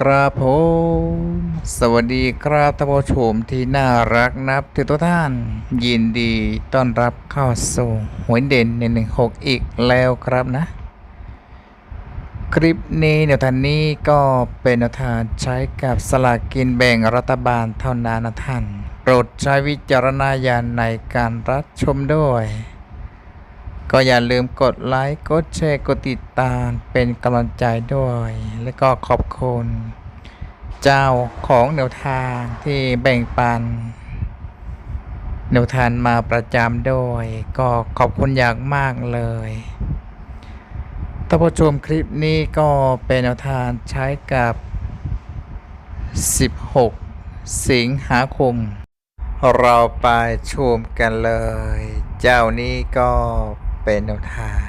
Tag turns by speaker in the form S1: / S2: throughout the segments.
S1: ครับผมสวัสดีครับท่านผู้ชมที่น่ารักนับถือทุกท่าน ยินดีต้อนรับเข้าสู่หวยเด่นในหนึ่งหกอีกแล้วครับนะ คลิปนี้แนวทางนี้ก็เป็นแนวทางใช้กับสลากกินแบ่งรัฐบาลเท่านั้นนะท่าน โปรดใช้วิจารณญาณในการรับชมด้วย ก็อย่าลืมกดไลค์ กดแชร์ กดติดตามเป็นกำลังใจด้วย และก็ขอบคุณ เจ้าของแนวทางที่แบ่งปันแนวทางมาประจำด้วยก็ขอบคุณอย่างมากเลยท่านผู้ชมคลิปนี้ก็เป็นแนวทางใช้กับ 16 สิงหาคมเราไปชมกันเลย เจ้านี้ก็ เป็นแนวทาง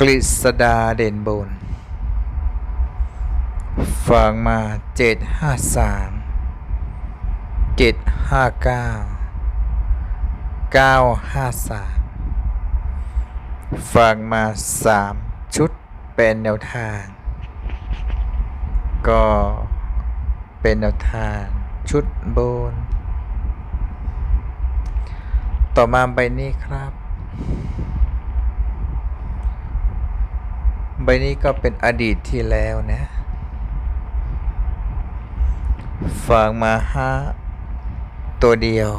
S1: กฤษดาเด่นบุญฟังมาเจ็ดห้าสามเจ็ดห้าเก้าเก้าห้าสามฟังมาสามชุดเป็นแนวทาง ก็เป็นแนวทางชุดบน ต่อมาใบนี้ครับ ใบนี้ก็เป็นอดีตที่แล้วนะฝากมาห้าตัวเดียว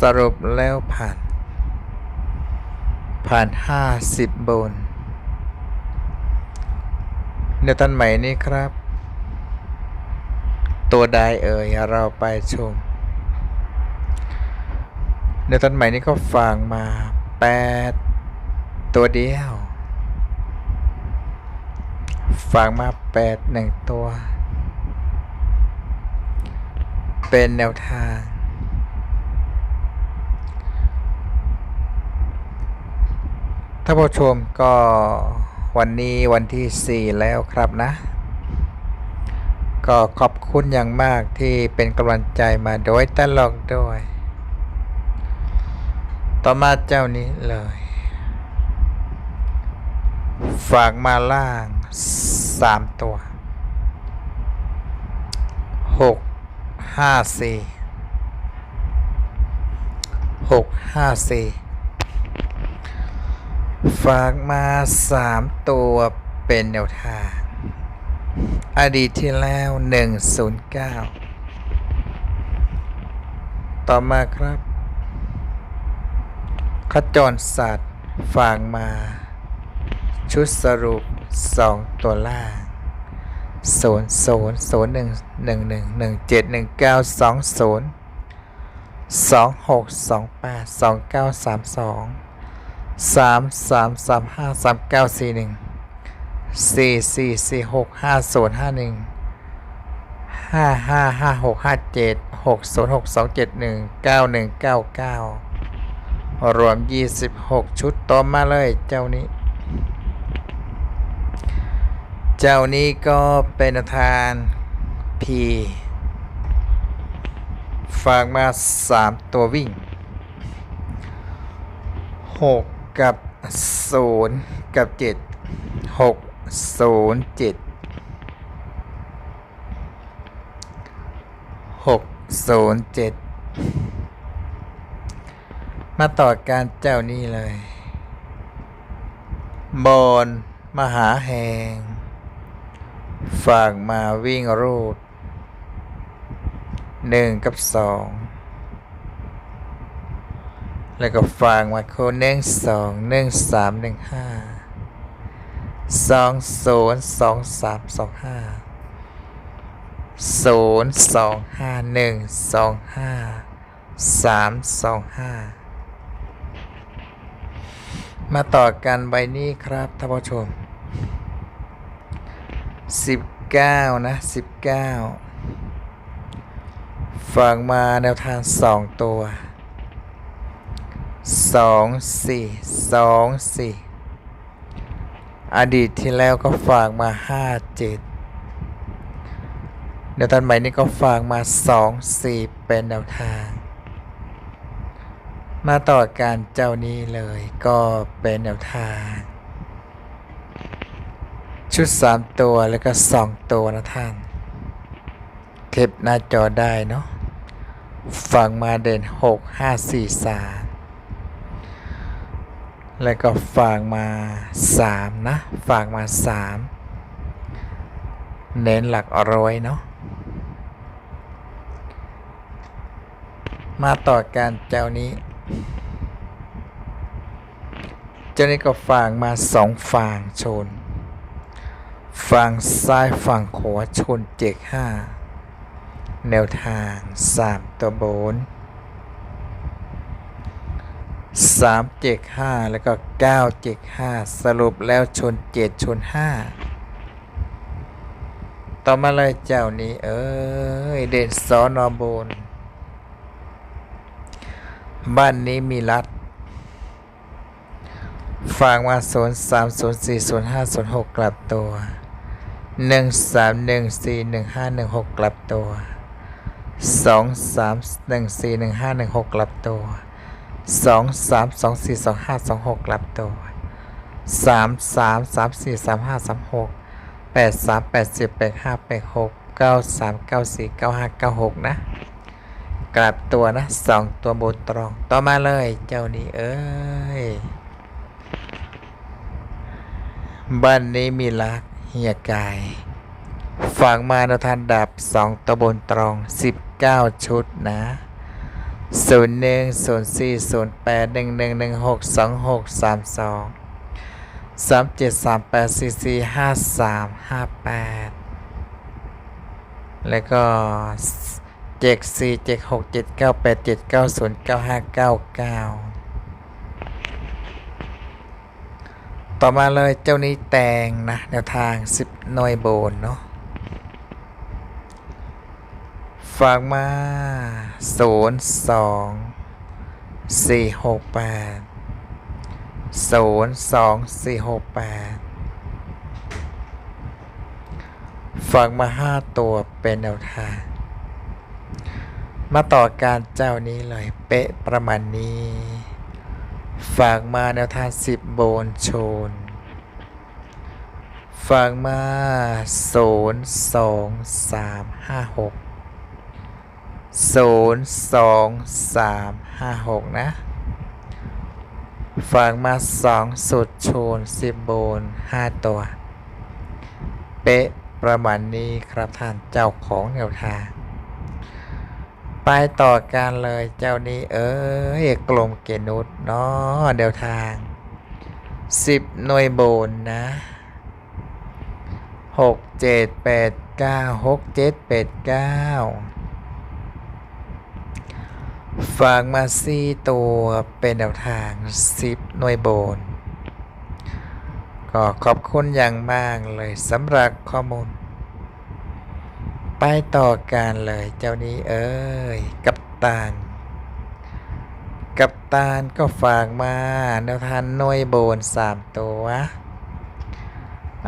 S1: สรุปแล้วผ่าน ผ่านห้าสิบบนเนื้อตันใหม่นี้ครับ ตัวใดเอ่ยเราไปชมเนื้อตันใหม่นี้ก็ฝากมาแปดตัวเดียว ฝากมาแปดหนึ่งตัว เป็นแนวทาง ท่านผู้ชมก็วันนี้วันที่ 4 แล้วครับนะ ก็ขอบคุณอย่างมากที่เป็นกำลังใจมาโดยตลอดด้วย ต่อมาเจ้านี้เลย ฝากมาล่าง สามตัวหกห้าสี่หกห้าสี่ฝากมาสามตัวเป็นแนวทาง อดีตที่แล้วหนึ่งศูนย์เก้าต่อมาครับ ขจรสัตว์ฝากมา ชุดสรุป สองตัวล่างศูนย์ศูนย์ศูนย์หนึ่งหนึ่งหนึ่งหนึ่งเจ็ดหนึ่งเก้าสองศูนย์สองหกสองแปดสองเก้าสามสองสามสามสามห้าสามเก้าสี่หนึ่งสี่สี่สี่หกห้าศูนย์ห้าหนึ่งห้าห้าห้าหกห้าเจ็ดหกศูนย์หกสองเจ็ดหนึ่งเก้าหนึ่งเก้าเก้ารวมยี่สิบหกชุดต่อมาเลยเจ้านี้ เจ้านี้ก็เป็นทานพีฝากมาสามตัววิ่งหกกับศูนย์กับเจ็ดหกศูนย์เจ็ดหกศูนย์เจ็ดมาต่อการเจ้านี้เลย บอน มหาแหง ฝากมาวิ่งรูดหนึ่งกับสองแล้วก็ฝากมาโคหนึ่งสองหนึ่งสามหนึ่งห้าสองศูนย์สองสามสองห้าศูนย์สองห้าหนึ่งสองห้าสามสองห้ามาต่อกันใบนี้ครับท่านผู้ชม สิบเก้านะสิบเก้าฟังมาแนวทางสองตัวสองสี่สองสี่อดีตที่แล้วก็ฝากมาห้าเจ็ดแนวทางใหม่นี้ก็ฝากมาสองสี่เป็นแนวทาง มาต่อการเจ้านี้เลยก็เป็นแนวทาง ชุดสามตัวแล้วก็สองตัวนะท่าน เทปหน้าจอได้เนาะฝั่งมาเด่นหกห้าสี่สามแล้วก็ฝั่งมาสามนะฝั่งมาสามเน้นหลักร้อยเนาะมาต่อการเจ้านี้ เจ้านี้ก็ฝั่งมาสองฝั่งชน ฝั่งซ้ายฝั่งขวาชนเจ็กห้าแนวทางสามตัวบนสามเจ็กห้าแล้วก็เก้าเจ็กห้าสรุปแล้วชนเจ็ดชนห้าต่อมาเลยเจ้านี้เอ้ยเด่นสอนอบน บ้านนี้มีรัดฝากมาศูนย์สามศูนย์สี่ศูนย์ห้าศูนย์หกกลับตัว หนึ่งสามหนึ่งสี่หนึ่งห้าหนึ่งหกกลับตัวสองสามหนึ่งสี่หนึ่งห้าหนึ่งหกกลับตัวสองสามสองสี่สองห้าสองหกกลับตัวสามสามสามสี่สามห้าสามหกแปดสามแปดสิบแปดห้าแปดหกเก้าสามเก้าสี่เก้าห้าเก้าหกนะ กลับตัวนะสองตัวบนตรง ต่อมาเลยเจ้านี้เอ้ย บ้านนี้มีรัก เฮียกายฝังมาในทันดับสองตัวบนตรองสิบเก้าชุดนะศูนย์หนึ่งศูนย์สี่ศูนย์แปดหนึ่งหนึ่งหนึ่งหกสองหกสามสองสามเจ็ดสามแปดสี่สี่ห้าสามห้าแปดแล้วก็เจ็ดสี่เจ็ดหกเจ็ดเก้าแปดเจ็ดเก้าศูนย์เก้าห้าเก้าเก้า ต่อมาเลยเจ้านี้แตงนะแนวทาง 10 หน่วยโบนเนาะฝากมา 0 2 4 6 8 0 2 4 6 8 ฝากมา 5 ตัวเป็นแนวทาง มาต่อการเจ้านี้เลย เป๊ะประมาณนี้ ฝากมาแนวทางสิบโบนโชน ฝากมาศูนย์สองสามห้าหกศูนย์สองสามห้าหกนะ ฝากมาสองสุดโชนสิบโบนห้าตัว เป๊ะประมาณนี้ครับท่านเจ้าของแนวทาง ไปต่อกันเลยเจ้านี้เอ้ยกลมเกนุดเนาะเดียวทางสิบหน่วยโบนนะหกเจ็ดแปดเก้าหกเจ็ดแปดเก้าฝากมาสี่ตัวเป็นแนวทางสิบหน่วยโบน ก็ขอบคุณอย่างมากเลยสำหรับข้อมูล ไปต่อกันเลยเจ้านี้เอ้ย กัปตันกัปตันก็ฝากมาแนวทานหน่วยโบนสามตัว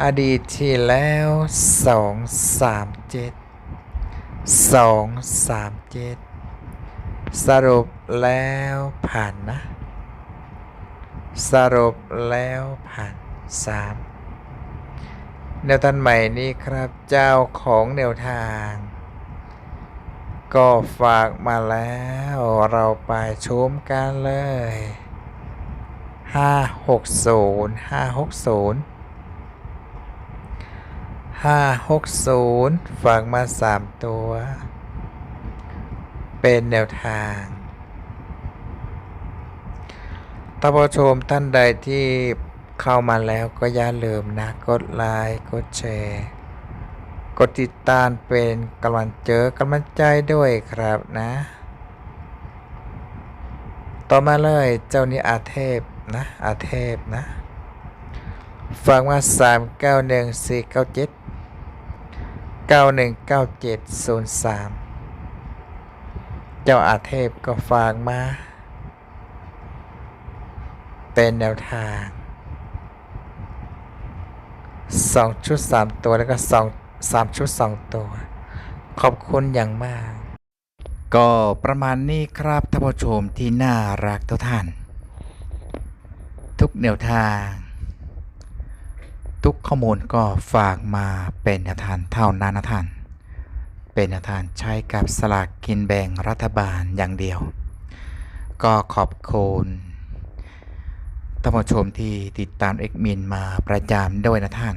S1: อดีตที่แล้วสองสามเจ็ดสองสามเจ็ดสรุปแล้วผ่านนะ สรุปแล้วผ่านสาม แนวทางใหม่นี้ครับเจ้าของแนวทาง ก็ฝากมาแล้วเราไปชมกันเลย 560 560 560 ฝากมา 3 ตัว เป็นแนวทางท่านผู้ชมท่านใดที่ เข้ามาแล้วก็อย่าลืมนะ กดไลค์กดแชร์ กดติดตามเป็นกำลังเจอกำลังใจด้วยครับนะ ต่อมาเลยเจ้านี้อาเทพนะอาเทพนะฟังมา3 9 1 4 9 7 9 1 9 7 0 3 เจ้าอาเทพก็ฝากมา เป็นแนวทาง สองชุดสามตัวแล้วก็สองสามชุดสองตัว ขอบคุณอย่างมาก ก็ประมาณนี้ครับท่านผู้ชมที่น่ารักทุกท่าน ทุกแนวทาง ทุกข้อมูลก็ฝากมาเป็นแนวทางเท่านั้นนะท่าน เป็นแนวทางใช้กับสลากกินแบ่งรัฐบาลอย่างเดียว ก็ขอบคุณท่านผู้ชมที่ติดตามเอกมินมาประจำด้วยนะท่าน